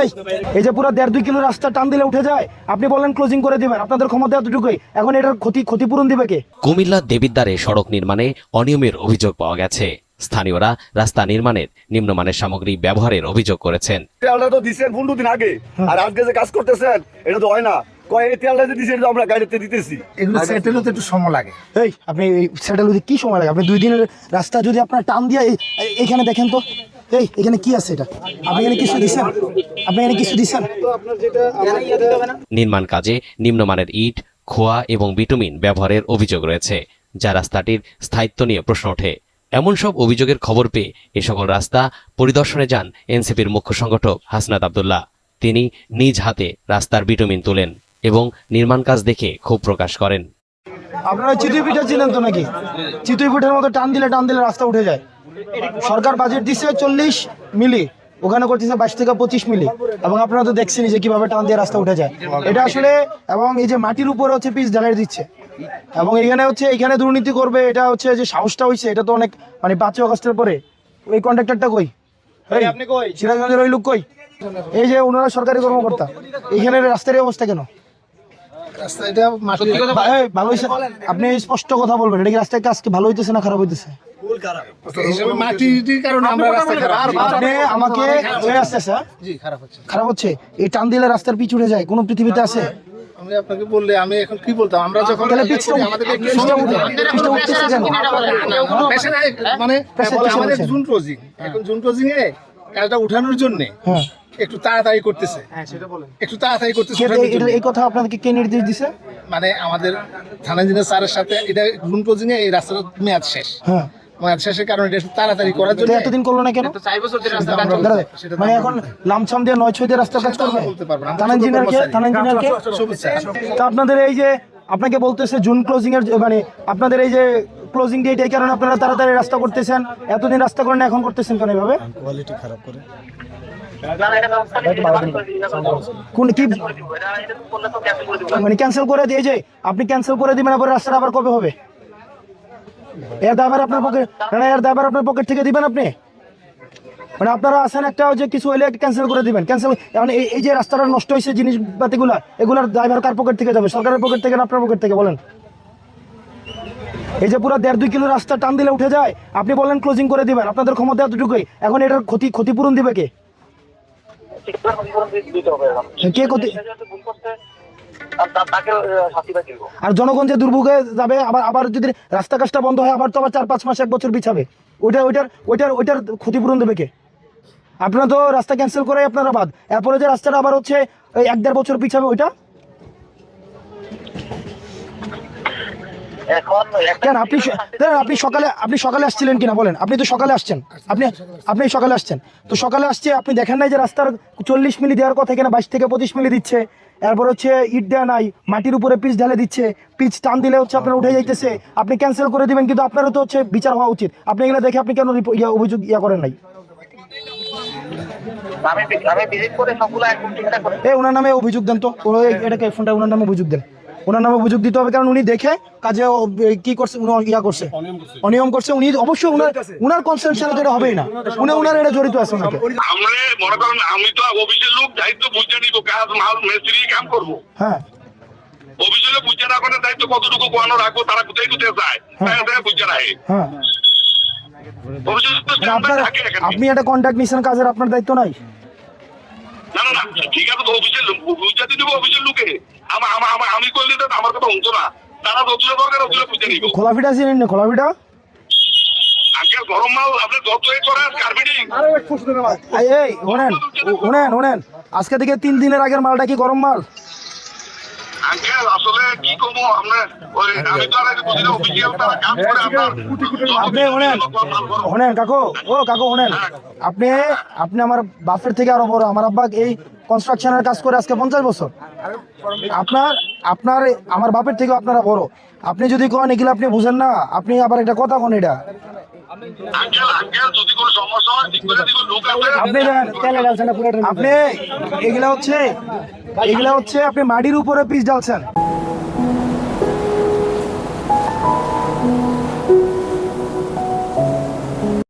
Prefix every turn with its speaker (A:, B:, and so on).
A: এই এই যে পুরো দেড় দুই কিলো রাস্তা টান দিলে উঠে যায় আপনি বলেন ক্লোজিং করে দিবেন আপনাদের ক্ষমতা এতটুকুই এখন এটার ক্ষতি ক্ষতিপূরণ দিবে কে?
B: কুমিল্লা দেবিদ্বারে সড়ক নির্মাণে অনিয়মের অভিযোগ পাওয়া গেছে। স্থানীয়রা রাস্তা নির্মাণের নিম্নমানের সামগ্রী ব্যবহারের অভিযোগ করেছেন।
C: তেলটা তো দিছেন পনেরো দিন আগে আর আজকে যে কাজ করতেছেন এটা তো হয় না। কয় এই তেলটা যে দিছেন আমরা গাড়িতে দিতেছি।
D: এগুলো সেটেল হতে একটু সময় লাগে।
A: এই। আপনি সেটেল হতে কি সময় লাগে? আপনি দুই দিনের রাস্তা যদি আপনার টান দিয়ে এই- এই- দেখেন তো। এই এখানে কি আছে এটা? আপনি এখানে কিছু দিচ্ছেন আপনি এখানে কিছু দিচ্ছেন
B: নির্মাণ কাজে নিম্নমানের ইট খোয়া এবং বিটুমিন ব্যবহারের অভিযোগ রয়েছে যা রাস্তাটির স্থায়িত্ব নিয়ে প্রশ্ন ওঠে। এমন সব অভিযোগের খবর পেয়ে এ সকল রাস্তা পরিদর্শনে যান এনসিপির মুখ্য সংগঠক হাসনাত আবদুল্লাহ। তিনি নিজ হাতে রাস্তার বিটুমিন তোলেন। এবং নির্মাণ কাজ দেখে ক্ষোভ প্রকাশ করেন।
A: আপনারা চিতুই পিঠা ছিলেন তো নাকি? চিতুই পিঠার মতো টান দিলে টান দিলে রাস্তা উঠে যায়। সরকার বাজেট দিচ্ছে চল্লিশ মিলি ওখানে করতেছে বাইশ থেকে পঁচিশ মিলি। এবং আপনারা তো দেখছেন যে কীভাবে টান দিয়ে রাস্তা উঠে যায়। এটা আসলে এবং এই যে মাটির উপরে হচ্ছে পিস ঢালাই দিচ্ছে। এবং এখানে হচ্ছে এখানে দুর্নীতি করবে এটা হচ্ছে যে সাহসটা হয়েছে এটা তো অনেক মানে পাঁচই অগস্টের পরে। ওই কন্ট্রাক্টরটা কই? আপনি কই? সিরাজগঞ্জের ওই লোক কই? এই যে ওনারা সরকারি কর্মকর্তা এখানে রাস্তার অবস্থা কেন
D: রাস্তা এটা মাটি
A: বা- এই, ভালো হয়েছে আপনি স্পষ্ট কথা বলবেন এটা কি রাস্তায় কাজ কি ভালো হইতেছে না খারাপ হইতেছে?
D: হিসেবে মাটির কারণে আমরা রাস্তা খারাপ।
A: আপনি আমাকে ওই আসতেছে?
D: জি খারাপ হচ্ছে।
A: এই টান দিলে রাস্তার পিচ উঠে যায় কোন পৃথিবীতে আছে?
D: আমি আপনাকে বললে আমি এখন কি বলতাম? আমরা যখন মানে আমাদের জুন ক্লোজিং এখন জুন ক্লোজিং এ কাজটা উঠানোর জন্য
A: হ্যাঁ।
D: একটু তাড়াতাড়ি করতেছে। একটু তাড়াতাড়ি করতেছে।
A: এই কথা আপনাদেরকে কে নির্দেশ দিছে?
D: মানে আমাদের থানা ইঞ্জিনিয়ার স্যারের সাথে এটা জুন ক্লোজিং এ এই রাস্তাটা মেয়াদ শেষ।
A: হ্যাঁ।
D: মেয়াদ শেষের কারণে এটা তাড়াতাড়ি করার জন্য
A: এতদিন করল না কেন? মানে এখন লামছাম দিয়ে নয় ছয় দিয়ে রাস্তার কাজ করবে?
D: বলতে পারব না।
A: থানা ইঞ্জিনিয়ারকে থানা ইঞ্জিনিয়ারকে তো আপনাদের এই যে আপনাকে বলতেছে জুন ক্লোজিং এর মানে আপনাদের এই যে ক্লোজিং ডেট এই কারণে আপনারা তাড়াতাড়ি রাস্তা করতেছেন। এতদিন রাস্তা করেন এখন করতেছেন কেন এভাবে? কোন কি মানে ক্যান্সেল করে দিয়ে যে আপনি ক্যান্সেল করে দিবেন আবার রাস্তাটা আবার কবে হবে? এর দাবার আপনার পকেট না এর দাবার আপনার পকেট থেকে দিবেন আপনি? মানে আপনারা আছেন একটা যে কিছু হইলে ক্যান্সেল করে দিবেন। ক্যান্সেল মানে এই এই যে রাস্তাটা নষ্ট হয়েছে জিনিসপাতিগুলা এগুলার ড্রাইভার কার পকেট থেকে যাবে? সরকারের পকেট থেকে না আপনার পকেট থেকে বলেন? এই যে পুরো দেড় দুই কিলো রাস্তা টান দিলে উঠে যায়, আপনি বলেন ক্লোজিং করে দিবেন, আপনাদের ক্ষমতা এতটুকুই। এখন এটার ক্ষতি, ক্ষতিপূরণ দিবে কে? কে ক্ষতি? আর জনগণ যে দুর্ভোগে যাবে, আবার আবার যদি রাস্তা কাজটা বন্ধ হয়, আবার তো আবার চার পাঁচ মাস এক বছর বিছাবে। ওইটা, ওইটার ওইটার ওইটার ক্ষতিপূরণ দেবে কে? আপনারা তো রাস্তা ক্যান্সেল করে আপনারা বাদ এরপরে যে রাস্তাটা আবার হচ্ছে এক দেড় বছর পিছাবে ওইটা? কেন আপনি আপনি সকালে আপনি সকালে আসছিলেন কিনা বলেন। আপনি তো সকালে আসছেন। আপনি আপনি সকালে আসছেন। তো সকালে আসছে আপনি দেখেন নাই যে রাস্তার চল্লিশ মিলি দেওয়ার কথা এখানে বাইশ থেকে পঁচিশ মিলি দিচ্ছে। এরপর হচ্ছে ইট দেওয়া নাই মাটির উপরে পিচ ঢালে দিচ্ছে। পিচ টান দিলে হচ্ছে আপনার উঠে যাইতেছে। আপনি ক্যান্সেল করে দিবেন কিন্তু আপনারও তো হচ্ছে বিচার হওয়া উচিত। আপনি এগুলো দেখে আপনি কেন অভিযোগ ইয়া করেন নাই? এই ওনার নামে অভিযোগ দেন তো। এটাকে ফোনটা ওনার নামে অভিযোগ দেন। ওনার নামে অভিযোগ দিতে হবে কারণ উনি দেখে কাজে কি করছে উনি ইয়া করছে। অনিয়ম করছে। উনি অবশ্যই উনার উনার কনসেন্ট ছাড়া তো এটা হবেই না। উনি উনার এটা জড়িত আছে ওনাকে।
E: আমরা মনে করেন আমি তো অফিসের লোক দায়িত্ব বুঝে নিব কাজ মাল মিস্ত্রি কাম করব।
A: হ্যাঁ।
E: অফিসে বুঝে রাখার দায়িত্ব কতটুকু কোয়ানো রাখব তারা কোথায় কোথায় যায় তারা তারা বুঝে রাখে।
A: হ্যাঁ।
E: তো
A: মানে আপনি একটা কন্ট্যাক্ট নিছেন কাজের আপনার দায়িত্ব নাই?
E: না না ঠিক আছে তো অফিসের লোক বুঝে দিব অফিসের লোকে। আমার আমার আমার- আমি করলে তো আমার কথা হতো না। তারা রতুলে দরকার বুঝে নিব।
A: খোলাফিটা না? খোলাফিটা?
E: আগে গরম মাল আপনি যত এ করেন কার্পেটিং
A: এই, এই ওনেন ওনেন ওনেন আজকে থেকে তিন দিনের আগের মালটা কি গরম মাল?
E: আঙ্কেল আসলে কি করব আপনার ওই আমি তো আর বুঝি না অফিসিয়াল তারা কাজ করে আপনার
A: আপনি কাকু ও কাকু ওনেন আপনি আপনি আমার বাপের থেকে আরও বড় আমার আব্বা এই কনস্ট্রাকশনের কাজ করে আজকে পঞ্চাশ বছর। আপনার আপনার আমার বাপের থেকে আপনারা বড়। আপনি যদি কন এগুলো আপনি বুঝেন না। আপনি আবার একটা কথা কন এটা।
E: আঙ্কেল আঙ্কেল যদি কোনো সমস্যা ঠিক করে দিব লোক আছে।
A: আপনি আপনি এগুলা হচ্ছে এগুলা হচ্ছে আপনি মাটির উপরে পিস ঢালছেন